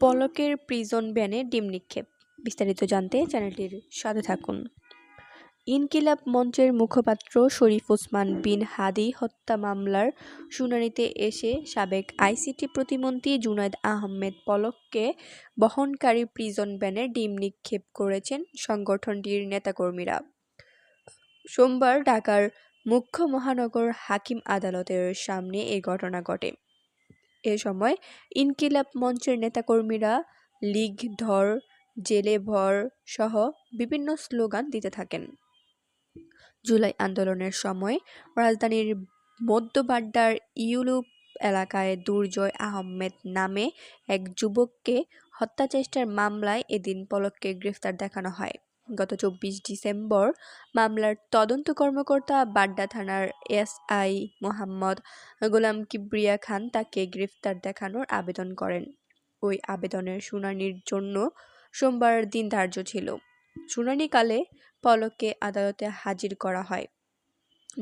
পলকের প্রিজন ব্যানে ডিম নিক্ষেপ। বিস্তারিত জানতে চ্যানেলটির সাথে থাকুন। ইনকিলাব মঞ্চের মুখপাত্র শরীফ ওসমান বিন হাদি হত্যা মামলার শুনানিতে এসে সাবেক আইসিটি প্রতিমন্ত্রী জুনায়দ আহমেদ পলককে বহনকারী প্রিজন ব্যানে ডিম নিক্ষেপ করেছেন সংগঠনটির নেতাকর্মীরা। সোমবার ঢাকার মুখ্য মহানগর হাকিম আদালতের সামনে এ ঘটনা ঘটে। এ সময় ইনকিলাব মঞ্চের নেতাকর্মীরা লীগ, ধর, জেলে ভর সহ বিভিন্ন স্লোগান দিতে থাকেন। জুলাই আন্দোলনের সময় রাজধানীর মধ্যবাড্ডার ইউলুপ এলাকায় দুর্জয় আহমেদ নামে এক যুবককে হত্যাচেষ্টার মামলায় এদিন পলককে গ্রেফতার দেখানো হয়। গত চব্বিশ ডিসেম্বর মামলার তদন্ত কর্মকর্তা বাড্ডা থানার এসআই মোহাম্মদ গোলাম কিবরিয়া খান তাকে গ্রেফতার দেখানোর আবেদন করেন। ওই আবেদনের শুনানির জন্য সোমবার দিন ধার্য ছিল। শুনানিকালে পলককে আদালতে হাজির করা হয়।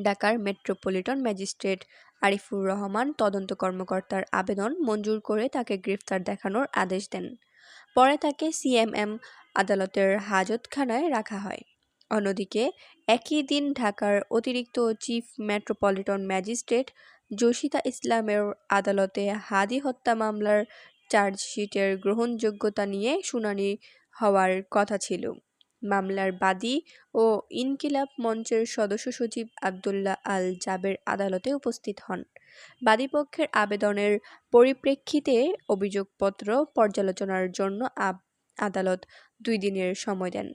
ঢাকার মেট্রোপলিটন ম্যাজিস্ট্রেট আরিফুর রহমান তদন্ত কর্মকর্তার আবেদন মঞ্জুর করে তাকে গ্রেফতার দেখানোর আদেশ দেন। পরে তাকে সিএমএম আদালতের হাজতখানায় রাখা হয়। অন্যদিকে, একই দিন ঢাকার অতিরিক্ত চিফ মেট্রোপলিটন ম্যাজিস্ট্রেট জসিতা ইসলামের আদালতে হাদি হত্যা মামলার চার্জশিটের গ্রহণযোগ্যতা নিয়ে শুনানি হওয়ার কথা ছিল। মামলার বাদী ও ইনকিলাব মঞ্চের সদস্য সচিব আবদুল্লাহ আল জাবের আদালতে উপস্থিত হন। বাদীপক্ষের আবেদনের পরিপ্রেক্ষিতে অভিযোগপত্র পর্যালোচনার জন্য আদালত দুই দিনের সময় দেন।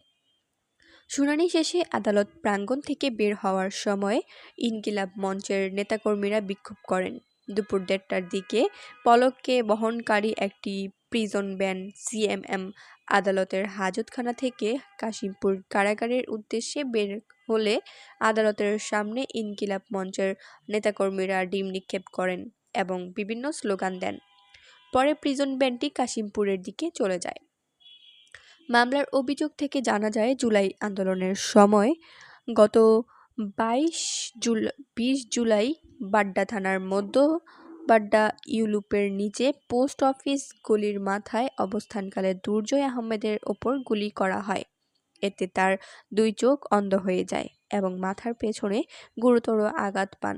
শুনানি শেষে আদালত প্রাঙ্গণ থেকে বের হওয়ার সময় ইনকিলাব মঞ্চের নেতাকর্মীরা বিক্ষোভ করেন। দুপুর দেড়টার দিকে পলককে বহনকারী একটি প্রিজন ব্যান সিএমএম আদালতের হাজতখানা থেকে কাশিমপুর কারাগারের উদ্দেশ্যে বের হলে আদালতের সামনে ইনকিলাব মঞ্চের নেতাকর্মীরা ডিম নিক্ষেপ করেন এবং বিভিন্ন স্লোগান দেন। পরে প্রিজন ব্যানটি কাশিমপুরের দিকে চলে যায়। মামলার অভিযোগ থেকে জানা যায়, জুলাই আন্দোলনের সময় গত বাইশ জুলাই বিশ জুলাই বাড্ডা থানার মধ্য বাড্ডা ইউলুপের নিচে পোস্ট অফিস গলির মাথায় অবস্থানকালে দুর্জয় আহমেদের ওপর গুলি করা হয়। এতে তার দুই চোখ অন্ধ হয়ে যায় এবং মাথার পেছনে গুরুতর আঘাত পান।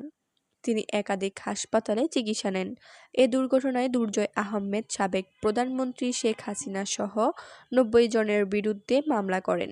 তিনি একাধিক হাসপাতালে চিকিৎসা নেন। এ দুর্ঘটনায় দুর্জয় আহমেদ সাবেক প্রধানমন্ত্রী শেখ হাসিনা সহ নব্বই জনের বিরুদ্ধে মামলা করেন।